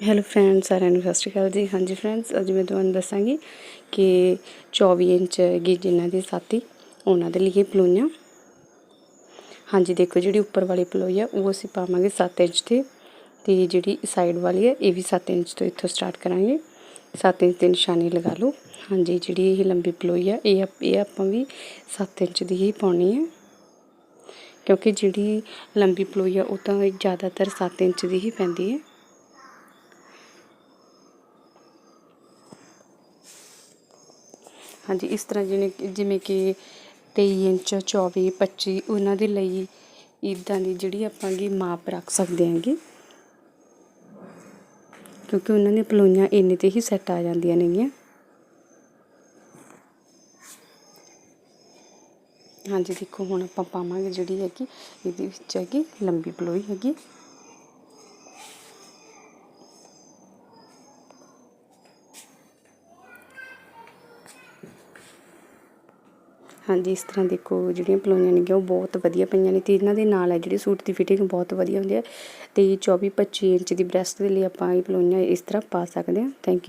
Hello friends ਸਾਰਿਆਂ ਨੂੰ ਸਤਿ ਸ਼੍ਰੀ ਅਕਾਲ ਜੀ। ਹਾਂਜੀ ਫਰੈਂਡਸ ਅੱਜ ਮੈਂ ਤੁਹਾਨੂੰ ਦੱਸਾਂਗੀ ਕਿ 24 ਇੰਚ ਗੀ ਜਿਨ੍ਹਾਂ ਦੀ ਸਾਥੀ, ਉਹਨਾਂ ਦੇ ਲਈ ਪਲੋਈਆਂ। ਹਾਂਜੀ, ਦੇਖੋ ਜਿਹੜੀ ਉੱਪਰ ਵਾਲੀ ਪਲੋਈ ਆ, ਉਹ ਅਸੀਂ ਪਾਵਾਂਗੇ 7 ਇੰਚ ਤੇ ਤੇ ਜਿਹੜੀ ਸਾਈਡ ਵਾਲੀ ਹੈ ਇਹ ਵੀ 7 ਇੰਚ ਤੋਂ ਇੱਥੋਂ ਸਟਾਰਟ ਕਰਾਂਗੇ। 7 ਇੰਚ ਦੀ ਨਿਸ਼ਾਨੀ ਲਗਾ ਲਓ। ਹਾਂਜੀ, ਜਿਹੜੀ ਇਹ ਲੰਬੀ ਪਲੋਈ ਆ, ਇਹ ਇਹ ਆਪਾਂ ਵੀ 7 ਇੰਚ ਦੀ ਹੀ ਪਾਉਣੀ ਹੈ ਕਿਉਂਕਿ ਜਿਹੜੀ ਲੰਬੀ ਪਲੋਈ ਆ, ਉਹ ਤਾਂ ਜ਼ਿਆਦਾਤਰ 7 ਇੰਚ ਦੀ ਹੀ ਪੈਂਦੀ ਹੈ ਹਾਂਜੀ, ਇਸ ਤਰ੍ਹਾਂ ਜਿਵੇਂ ਜਿਵੇਂ ਕਿ 23 ਇੰਚ 24 25 ਉਹਨਾਂ ਦੇ ਲਈ ਇਦਾਂ ਦੀ ਜਿਹੜੀ ਆਪਾਂ ਗੀ ਮਾਪ ਰੱਖ ਸਕਦੇ ਹਾਂਗੇ। ਕਿਉਂਕਿ ਉਹਨਾਂ ਦੀਆਂ ਪਲੋਈਆਂ ਇੰਨੇ ਤੇ ਹੀ ਸੈੱਟ ਆ ਜਾਂਦੀਆਂ ਨੇਗੀਆਂ। ਹਾਂਜੀ, ਦੇਖੋ ਹੁਣ ਆਪਾਂ ਪਾਵਾਂਗੇ ਜਿਹੜੀ ਹੈਗੀ, ਇਹਦੇ ਵਿੱਚ ਹੈਗੀ ਲੰਬੀ ਪਲੋਈ ਹੈਗੀ। ਹਾਂਜੀ, ਇਸ ਤਰ੍ਹਾਂ ਦੇਖੋ, ਜਿਹੜੀਆਂ ਪਲੋਈਆਂ ਨੇਗੀਆਂ ਉਹ ਬਹੁਤ ਵਧੀਆ ਪਈਆਂ ਨੇ ਤੇ ਇਹਨਾਂ ਦੇ ਨਾਲ ਹੈ ਜਿਹੜੀ ਸੂਟ ਦੀ ਫਿਟਿੰਗ ਬਹੁਤ ਵਧੀਆ ਹੁੰਦੀ ਹੈ ਤੇ 24 25 ਇੰਚ ਦੀ ਬ੍ਰੈਸਟ ਦੇ ਲਈ ਆਪਾਂ ਇਹ ਪਲੋਈਆਂ ਇਸ ਤਰ੍ਹਾਂ ਪਾ ਸਕਦੇ ਹਾਂ। Thank you